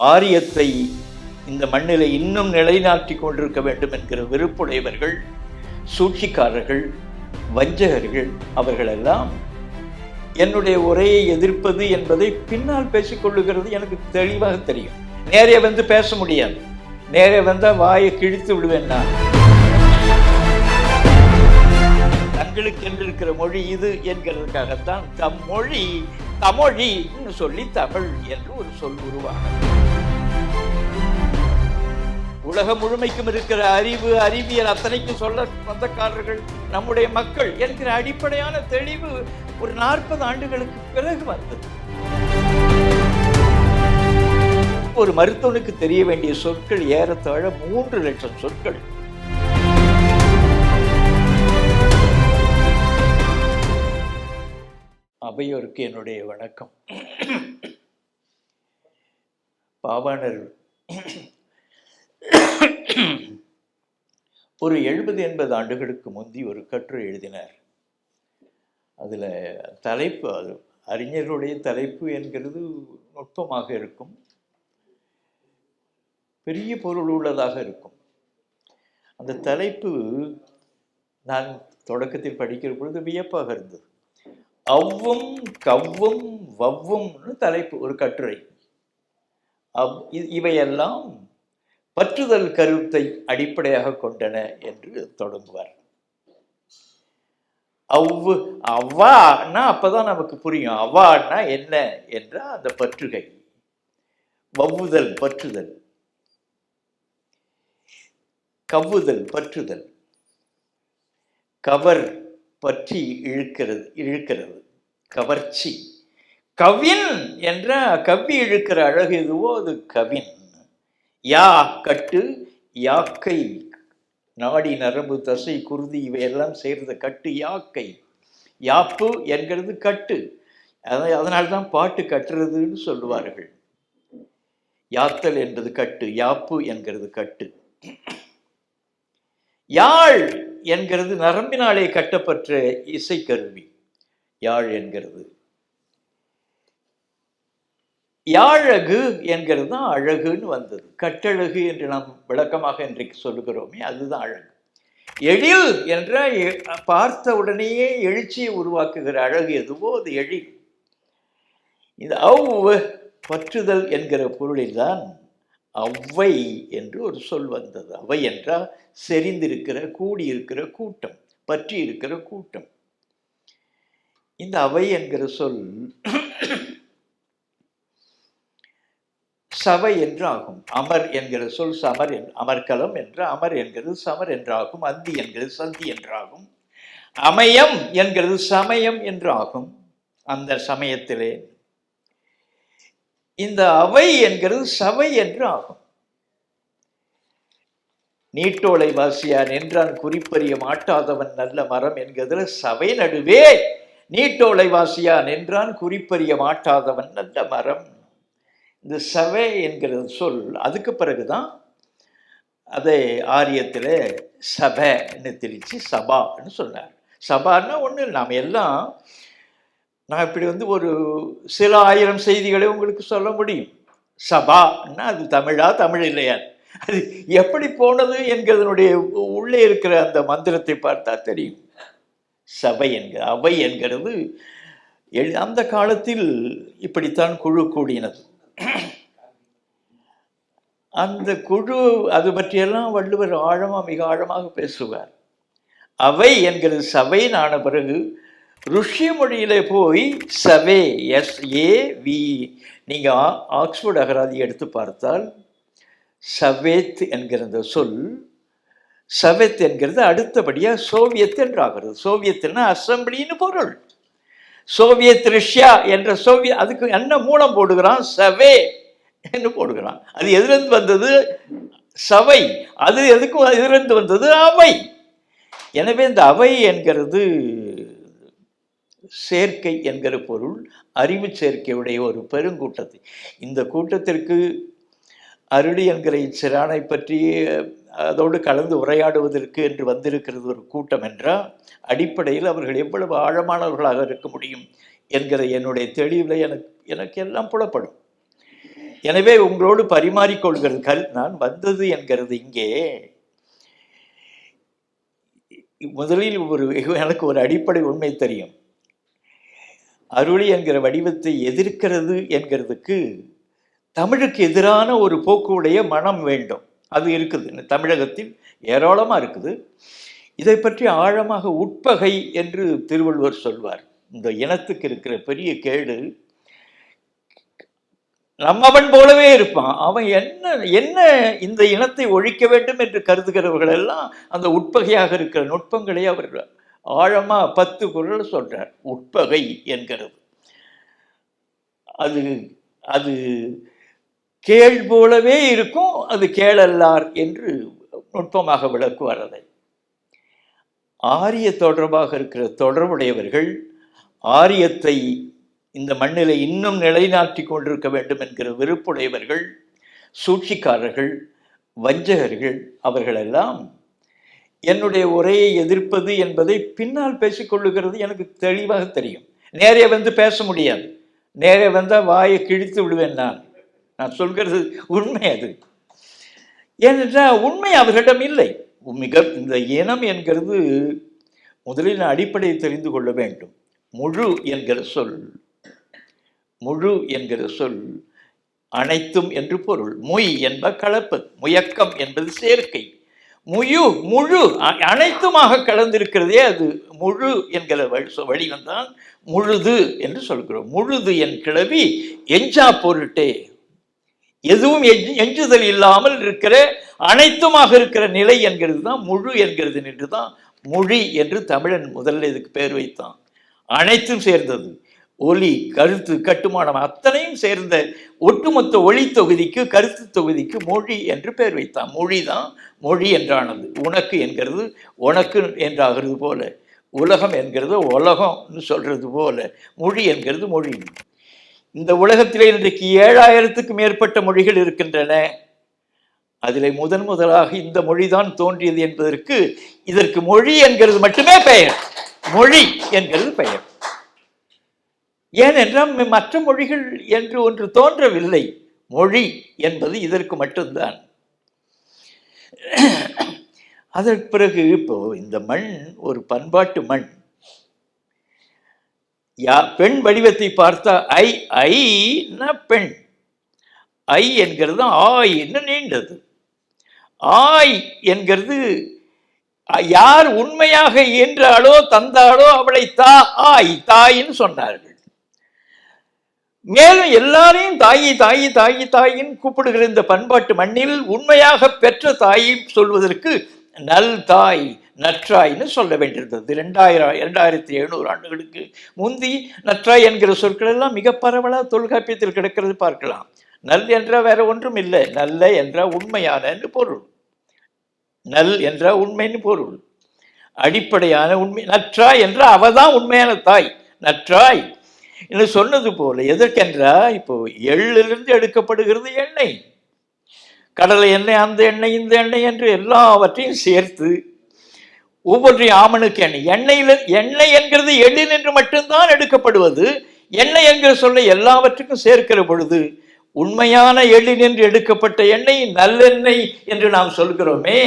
ஆரியத்தை இந்த மண்ணில் இன்னும் நிலைநாட்டி கொண்டிருக்க வேண்டும் என்கிற வெறுப்புடையவர்கள் சூழ்ச்சிக்காரர்கள் வஞ்சகர்கள் அவர்களெல்லாம் என்னுடைய உரையை எதிர்ப்பது என்பதை பின்னால் பேசிக்கொள்ளுகிறது எனக்கு தெளிவாக தெரியும். நேரே வந்து பேச முடியாது. நேரே வந்தால் வாயை கிழித்து விடுவேன் நான். தங்களுக்கு என்றிருக்கிற மொழி இது என்கிறதுக்காகத்தான் தம் மொழி தமிழி சொல்லி தமிழ் என்று ஒரு சொல் உருவாகும். உலகம் முழுமைக்கும் இருக்கிற அறிவு அறிவியல் அத்தனைக்கும் சொல்ல சொந்தக்காரர்கள் நம்முடைய மக்கள் என்கிற அடிப்படையான தெளிவு ஒரு நாற்பது ஆண்டுகளுக்கு பிறகு வந்தது. ஒரு மருத்துவனுக்கு தெரிய வேண்டிய சொற்கள் ஏறத்தாழ மூன்று லட்சம் சொற்கள். அவையோருக்கு என்னுடைய வணக்கம். பாவாணர் ஒரு எழுபது எண்பது ஆண்டுகளுக்கு முந்தி ஒரு கட்டுரை எழுதினார். அதில் தலைப்பு அது அறிஞர்களுடைய தலைப்பு என்கிறது நுட்பமாக இருக்கும். பெரிய பொருள் உள்ளதாக இருக்கும். அந்த தலைப்பு நான் தொடக்கத்தில் படிக்கிற பொழுது வியப்பாக இருந்தது. அவ்வும் கவ்வும் வவ்வும்னு தலைப்பு ஒரு கட்டுரை. அவ் இ- இவையெல்லாம் பற்றுதல் கருத்தை அடிப்படையாக கொண்டன என்று தொடங்குவார். அவ்வு அவ்வான்னா அப்பதான் நமக்கு புரியும். அவ்வான்னா என்ன என்றால் அந்த பற்றுகை. வவ்வுதல் பற்றுதல். கவ்வுதல் பற்றுதல். கவர் பற்றி இழுக்கிறது இழுக்கிறது. கவர்ச்சி. கவின் என்ற கவ்வி இழுக்கிற அழகு எதுவோ அது கவின். யா கட்டு யாக்கை நாடி நரம்பு தசை குருதி இவையெல்லாம் சேர்ந்த கட்டு யாக்கை யாப்பு என்கிறது கட்டு. அத- அதனால்தான் பாட்டு கட்டுறதுன்னு சொல்லுவார்கள். யாத்தல் என்பது கட்டு யாப்பு என்கிறது கட்டு. யாழ் என்கிறது நரம்பினாலே கட்டப்பட்ட இசைக்கருவி. யாழ் என்கிறது யாழகு என்கிறது தான் அழகுன்னு வந்தது. கட்டழகு என்று நாம் விளக்கமாக இன்றைக்கு சொல்லுகிறோமே அதுதான் அழகு. எழில் என்ற பார்த்த உடனேயே எழுச்சியை உருவாக்குகிற அழகு எதுவோ அது எழில். இந்த அவ் பற்றுதல் என்கிற பொருளில்தான் அவ்வை என்று ஒரு சொல் வந்தது. அவை என்றால் செறிந்திருக்கிற கூடியிருக்கிற கூட்டம் பற்றி இருக்கிற கூட்டம். இந்த அவை என்கிற சொல் சபை என்று ஆகும் அமர் என்கிற சொல் சமர் என் அமர்கலம் என்ற அமர் என்கிறது சமர் என்றாகும். அந்தி என்கிறது சந்தி என்றாகும். அமயம் என்கிறது சமயம் என்று ஆகும் அந்த சமயத்திலே இந்த அவை என்கிறது சபை என்று ஆகும் நீட்டோலை வாசியான் என்றான் குறிப்பறிய மாட்டாதவன் நல்ல மரம் என்கிறதுல சபை நடுவே. நீட்டோலை வாசியான் என்றான் குறிப்பறிய மாட்டாதவன் நல்ல மரம். இந்த சபை என்கிற சொல் அதுக்கு பிறகு தான் அதை ஆரியத்தில் சபைன்னு தெரிச்சு சபான்னு சொன்னார். சபான்னா ஒன்று நாம் எல்லாம் நான் இப்படி வந்து ஒரு சில ஆயிரம் செய்திகளை உங்களுக்கு சொல்ல முடியும். சபான்னா அது தமிழா தமிழ் இல்லையா? அது எப்படி போனது என்கிறதனுடைய உள்ளே இருக்கிற அந்த மந்திரத்தை பார்த்தா தெரியும். சபை என்கிற அவை என்கிறது எழு- அந்த காலத்தில் இப்படித்தான் குழு கூடினது. அந்த குழு அது பற்றியெல்லாம் வள்ளுவர் ஆழமாக மிக ஆழமாக பேசுவார். அவை என்கிறது சபை ஆன பிறகு ருஷ்ய மொழியிலே போய் சவே எஸ் ஏ வி நீங்கள் ஆக்ஸ்போர்ட் அகராதி எடுத்து பார்த்தால் சவேத் என்கிற அந்த சொல் சவேத் என்கிறது அடுத்தபடியாக சோவியத் என்றாகிறது. சோவியத்துன்னா அசம்பிளின்னு பொருள். சோவியத் ரஷ்யா என்ற சோவிய அதுக்கு என்ன மூலம் போடுகிறான்? சவே என்று போடுகிறான். அது எதிலிருந்து வந்தது? சவை. அது எதுக்கும் எதிலிருந்து வந்தது? அவை. எனவே இந்த அவை என்கிறது சேர்க்கை என்கிற பொருள் அறிவு சேர்க்கையுடைய ஒரு பெருங்கூட்டத்தை. இந்த கூட்டத்திற்கு அருளி என்கிற இச்சிறானை பற்றி அதோடு கலந்து உரையாடுவதற்கு என்று வந்திருக்கிறது ஒரு கூட்டம் என்றால் அடிப்படையில் அவர்கள் எவ்வளவு ஆழமானவர்களாக இருக்க முடியும் என்கிற என்னுடைய தெளிவில் எனக்கு எனக்கு எல்லாம் புலப்படும். எனவே உங்களோடு பரிமாறிக்கொள்கிறது கல் நான் வந்தது என்கிறது இங்கே. முதலில் ஒரு எனக்கு ஒரு அடிப்படை உண்மை தெரியும். அருளி என்கிற வடிவத்தை எதிர்க்கிறது என்கிறதுக்கு தமிழுக்கு எதிரான ஒரு போக்குடைய மனம் வேண்டும். அது இருக்குது. தமிழகத்தில் ஏராளமாக இருக்குது. இதை பற்றி ஆழமாக உட்பகை என்று திருவள்ளுவர் சொல்வார். இந்த இனத்துக்கு இருக்கிற பெரிய கேடு நம்மவன் போலவே இருப்பான். அவன் என்ன என்ன இந்த இனத்தை ஒழிக்க வேண்டும் என்று கருதுகிறவர்கள் எல்லாம் அந்த உட்பகையாக இருக்கிற நுட்பங்களை அவர்கள் ஆழமாக பத்து குரல் சொல்றார். உட்பகை என்கிறது. அது அது கேள் போலவே இருக்கும் அது கேளல்லார் என்று நுட்பமாக விளக்குவார் அதை ஆரிய தொடர்பாக இருக்கிற தொடர்புடையவர்கள் ஆரியத்தை இந்த மண்ணில் இன்னும் நிலைநாட்டி கொண்டிருக்க வேண்டும் என்கிற விருப்புடையவர்கள் சூழ்ச்சிக்காரர்கள் வஞ்சகர்கள் அவர்களெல்லாம் என்னுடைய உரையை எதிர்ப்பது என்பதை பின்னால் பேசிக்கொள்ளுகிறது எனக்கு தெளிவாக தெரியும். நேரே வந்து பேச முடியாது. நேரே வந்தால் வாயை கிழித்து விடுவேன் நான். நான் சொல்கிறது உண்மை அது. ஏனென்றால் உண்மை அவர்களிடம் இல்லை. மிக இந்த இனம் என்கிறது முதலில் அடிப்படையை தெரிந்து கொள்ள வேண்டும். முழு என்கிற சொல் முழு என்கிற சொல் அனைத்தும் என்று பொருள். மொய் என்ப கலப்பு முயக்கம் என்பது சேர்க்கை. முயு முழு அ- அனைத்துமாக கலந்திருக்கிறதே அது. முழு என்கிற வழி- வந்தால் முழுது என்று சொல்கிறோம். முழுது என் கிளவி எஞ்சா பொருட்டே. எதுவும் எஞ்சு- எஞ்சுதல் இல்லாமல் இருக்கிற அனைத்துமாக இருக்கிற நிலை என்கிறது தான் முழு என்கிறது என்று தான் மொழி என்று தமிழன் முதல்ல இதுக்கு பேர் வைத்தான். அனைத்தும் சேர்ந்தது. ஒலி கருத்து கட்டுமானம் அத்தனையும் சேர்ந்த ஒட்டுமொத்த ஒளி தொகுதிக்கு கருத்து தொகுதிக்கு மொழி என்று பெயர் வைத்தான். மொழி தான் மொழி என்றானது. உனக்கு என்கிறது உனக்கு என்றாகிறது போல. உலகம் என்கிறது உலகம்னு சொல்றது போல. மொழி என்கிறது மொழி. இந்த உலகத்திலே இன்றைக்கு ஏழாயிரத்துக்கு மேற்பட்ட மொழிகள் இருக்கின்றன. அதில் முதன் முதலாக இந்த மொழிதான் தோன்றியது என்பதற்கு இதற்கு மொழி என்கிறது மட்டுமே பெயர். மொழி என்கிறது பெயர். ஏனென்றால் மற்ற மொழிகள் என்று ஒன்று தோன்றவில்லை. மொழி என்பது இதற்கு மட்டும்தான். அதற்கு பிறகு இப்போ இந்த மண் ஒரு பண்பாட்டு மண் யா பெண் வடிவத்தை பார்த்தா ஐ ஐன்னா பெண். ஐ என்கிறது ஆய் என்ன நீண்டது. ஆய் என்கிறது யார் உண்மையாக இயன்றாளோ தந்தாளோ அவளை தா ஆய் தாயின்னு சொன்னார்கள். மேலும் எல்லாரையும் தாயி தாயி தாயி தாயின்னு கூப்பிடுகிற இந்த பண்பாட்டு மண்ணில் உண்மையாக பெற்ற தாயை சொல்வதற்கு நல் தாய் நற்றாய்ன்னு சொல்ல வேண்டியிருந்தது. ரெண்டாயிரம் இரண்டாயிரத்தி எழுநூறு ஆண்டுகளுக்கு முந்தி நற்றாய் என்கிற சொற்கள் எல்லாம் மிக பரவலாக தொல்காப்பியத்தில் கிடக்கிறது பார்க்கலாம். நல் என்ற வேற ஒன்றும் இல்லை. நல்ல என்ற உண்மையான என்று பொருள். நல் என்ற உண்மைன்னு பொருள். அடிப்படையான உண்மை நற்றாய் என்ற அவதான் உண்மையான தாய். நற்றாய். என்று சொன்னது போல எதற்கென்றா? இப்போ எள்ளிலிருந்து எடுக்கப்படுகிறது எண்ணெய். கடலை எண்ணெய் அந்த எண்ணெய் இந்த எண்ணெய் என்று எல்லாவற்றையும் சேர்த்து ஒவ்வொன்றையும் ஆமனுக்கு எண்ணெய். எண்ணெயில் எண்ணெய் என்கிறது எள்ளில் என்று மட்டும்தான் எடுக்கப்படுவது. எண்ணெய் என்கிற சொல்லை எல்லாவற்றுக்கும் சேர்க்கிற பொழுது உண்மையான எழில் என்று எடுக்கப்பட்ட எண்ணெய் நல்லெண்ணெய் என்று நாம் சொல்கிறோமே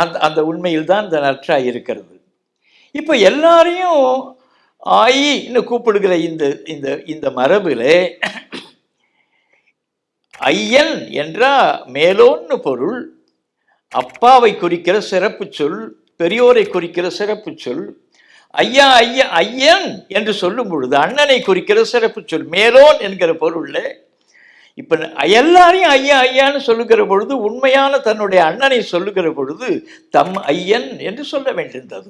அந்த அந்த உண்மையில் தான் இந்த நற்றாய் இருக்கிறது. இப்போ எல்லாரையும் ஆயின்னு கூப்பிடுகிற இந்த இந்த இந்த மரபில் ஐயன் என்றா மேலோன்னு பொருள் அப்பாவை குறிக்கிற சிறப்பு சொல் பெரியோரை குறிக்கிற சிறப்பு சொல். ஐயா ஐயா ஐயன் என்று சொல்லும் பொழுது அண்ணனை குறிக்கிற சிறப்பு சொல். மேலோன் என்கிற பொருள்ல இப்ப எல்லாரையும் ஐயா ஐயான்னு சொல்லுகிற பொழுது உண்மையான தன்னுடைய அண்ணனை சொல்லுகிற பொழுது தம் ஐயன் என்று சொல்ல வேண்டியிருந்தது.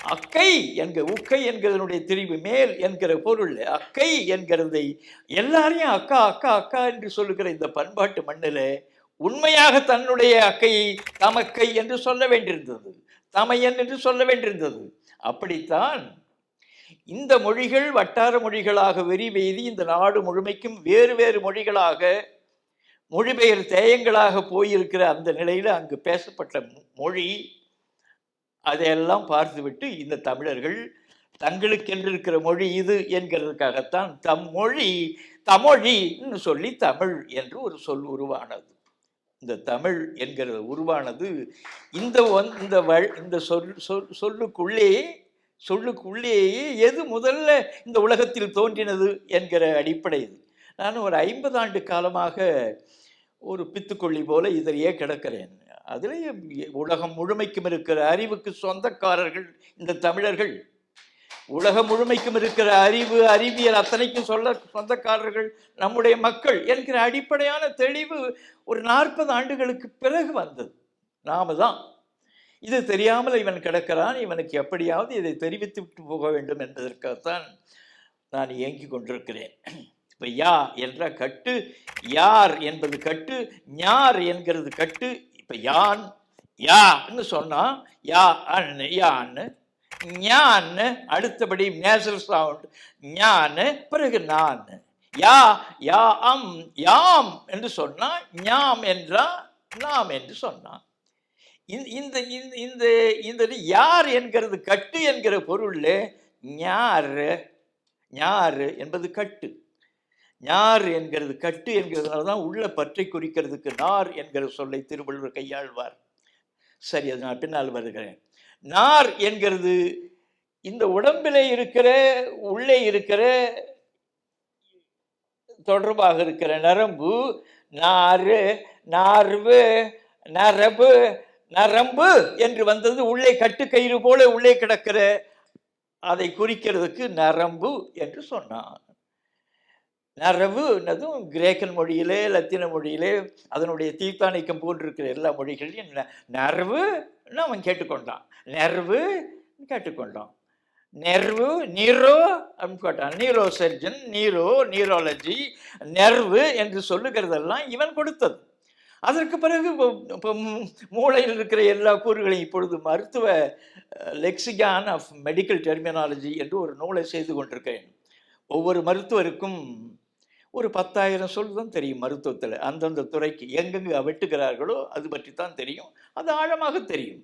அக்கை என்கிற உக்கை என்கிறதனுடைய திரிவு மேல் என்கிற பொருள். அக்கை என்கிறதை எல்லாரையும் அக்கா அக்கா அக்கா என்று சொல்லுகிற இந்த பண்பாட்டு மண்ணில் உண்மையாக தன்னுடைய அக்கையை தமக்கை என்று சொல்ல வேண்டியிருந்தது. தமையன் என்று சொல்ல வேண்டியிருந்தது. அப்படித்தான் இந்த மொழிகள் வட்டார மொழிகளாக வெறிவெய்தி இந்த நாடு முழுமைக்கும் வேறு வேறு மொழிகளாக மொழிபெயர் தேயங்களாக போயிருக்கிற அந்த நிலையில் அங்கு பேசப்பட்ட மொழி அதையெல்லாம் பார்த்துவிட்டு இந்த தமிழர்கள் தங்களுக்கென்று இருக்கிற மொழி இது என்கிறதுக்காகத்தான் தம் மொழி தமிழின்னு சொல்லி தமிழ் என்று ஒரு சொல் உருவானது. இந்த தமிழ் என்கிறது உருவானது இந்த ஒன்- இந்த வழ் இந்த சொல் சொல் சொல்லுக்குள்ளேயே சொல்லுக்குள்ளேயே எது முதல்ல இந்த உலகத்தில் தோன்றினது என்கிற அடிப்படை இது நான் ஒரு ஐம்பது ஆண்டு காலமாக ஒரு பித்துக்கொள்ளி போல இதிலேயே கிடக்கிறேன். அதிலேயே உலகம் முழுமைக்கும் இருக்கிற அறிவுக்கு சொந்தக்காரர்கள் இந்த தமிழர்கள் உலகம் முழுமைக்கும் இருக்கிற அறிவு அறிவியல் அத்தனைக்கும் சொல்ல சொந்தக்காரர்கள் நம்முடைய மக்கள் என்கிற அடிப்படையான தெளிவு ஒரு நாற்பது ஆண்டுகளுக்கு பிறகு வந்தது. நாம தான். இது தெரியாமல் இவன் கிடக்கிறான் இவனுக்கு எப்படியாவது இதை தெரிவித்து விட்டு போக வேண்டும் என்பதற்காகத்தான் நான் இயங்கி கொண்டிருக்கிறேன். இப்போ யா என்ற கட்டு யார் என்பது கட்டு ஞார் என்கிறது கட்டு இப்போ யான் யான்னு சொன்னால் யா அன்னு யான்னு ஞான்னு அடுத்தபடி நேசல் சவுண்ட். ஞான்னு பிறகு நான். யா யா அம் யாம் என்று சொன்னா ஞாம் என்றா நாம் என்று சொன்னான். இந்த இந்த இந்த- இந்த யார் என்கிறது கட்டு என்கிற பொருள் ஞாறு ஞாறு என்பது கட்டு. ஞார் என்கிறது கட்டு என்கிறதுனால தான் உள்ள பற்றை குறிக்கிறதுக்கு நார் என்கிற சொல்லை திருவள்ளுவர் கையாள்வார். சரி அது நான் பின்னால் வருகிறேன். நார் என்கிறது. இந்த உடம்பிலே இருக்கிற உள்ளே இருக்கிற தொடர்பாக இருக்கிற நரம்பு நாறு நார்வு நரபு நரம்பு என்று வந்தது உள்ளே கட்டுக்கயிறு போல உள்ளே கிடக்கிற. அதை குறிக்கிறதுக்கு நரம்பு என்று சொன்னான். நரவு என்னதும் கிரேக்கன் மொழியிலே லத்தீன மொழியிலே அதனுடைய தீர்த்தானிக்கம் போன்றிருக்கிற எல்லா மொழிகளையும் ந- அவன் கேட்டுக்கொண்டான். நெர்வு? கேட்டுக்கொண்டான். நெர்வு? நீரோ? அப்படின்னு கேட்டான். Neuro surgeon? Neuro? Neurology? Nerve? என்று சொல்லுகிறதெல்லாம் இவன் கொடுத்தது. அதற்கு பிறகு இப்போ மூளையில் இருக்கிற எல்லா கூறுகளையும் இப்பொழுது மருத்துவ லெக்சிகான் ஆஃப் மெடிக்கல் டெர்மினாலஜி என்று ஒரு நூலை செய்து கொண்டிருக்கிறேன். ஒவ்வொரு மருத்துவருக்கும் ஒரு பத்தாயிரம் சொல் தான் தெரியும் மருத்துவத்தில். அந்தந்த துறைக்கு எங்கெங்கு வெட்டுகிறார்களோ அது பற்றி தான் தெரியும். அது ஆழமாக தெரியும்.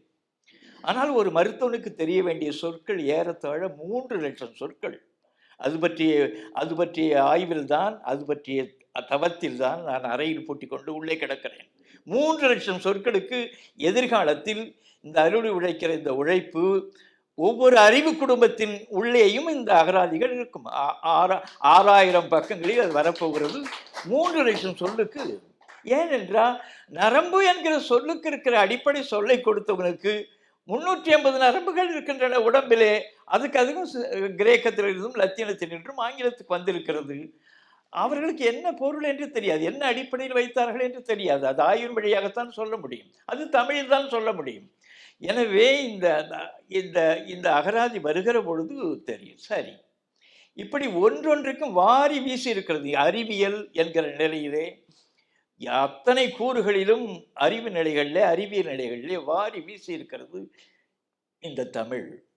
ஆனால் ஒரு மருத்துவனுக்கு தெரிய வேண்டிய சொற்கள் ஏறத்தாழ மூன்று லட்சம் சொற்கள். அது பற்றிய அது பற்றிய ஆய்வில் தான் அது பற்றிய தவத்தில் தான் நான் அறையில் பூட்டிக் கொண்டு உள்ளே கிடக்கிறேன். மூன்று லட்சம் சொற்களுக்கு எதிர்காலத்தில் இந்த அருள் உழைக்கிற இந்த உழைப்பு ஒவ்வொரு அறிவு குடும்பத்தின் உள்ளேயும் இந்த அகராதிகள் இருக்கும். ஆறா- ஆறாயிரம் பக்கங்களில் அது வரப்போகிறது. மூன்று லட்சம் சொல்லுக்கு. ஏனென்றால் நரம்பு என்கிற சொல்லுக்கு இருக்கிற அடிப்படை சொல்லை கொடுத்தவனுக்கு முன்னூற்றி ஐம்பது நரம்புகள் இருக்கின்றன உடம்பிலே. அதுக்கு அதுவும் கிரேக்கத்திலிருந்தும் லத்தீனத்திலிருந்தும் ஆங்கிலத்துக்கு வந்திருக்கிறது. அவர்களுக்கு என்ன பொருள் என்று தெரியாது. என்ன அடிப்படையில் வைத்தார்கள் என்று தெரியாது. அது ஆய்வின் வழியாகத்தான் சொல்ல முடியும். அது தமிழில் தான் சொல்ல முடியும். எனவே இந்த இந்த இந்த அகராதி வருகிற பொழுது தெரியும். சரி. இப்படி ஒன்றொன்றுக்கும் வாரி வீசி இருக்கிறது அறிவியல் என்கிற நிலையிலே அத்தனை கூறுகளிலும் அறிவு நிலைகளிலே அறிவியல் நிலைகளிலே வாரி வீசி இருக்கிறது இந்த தமிழ்.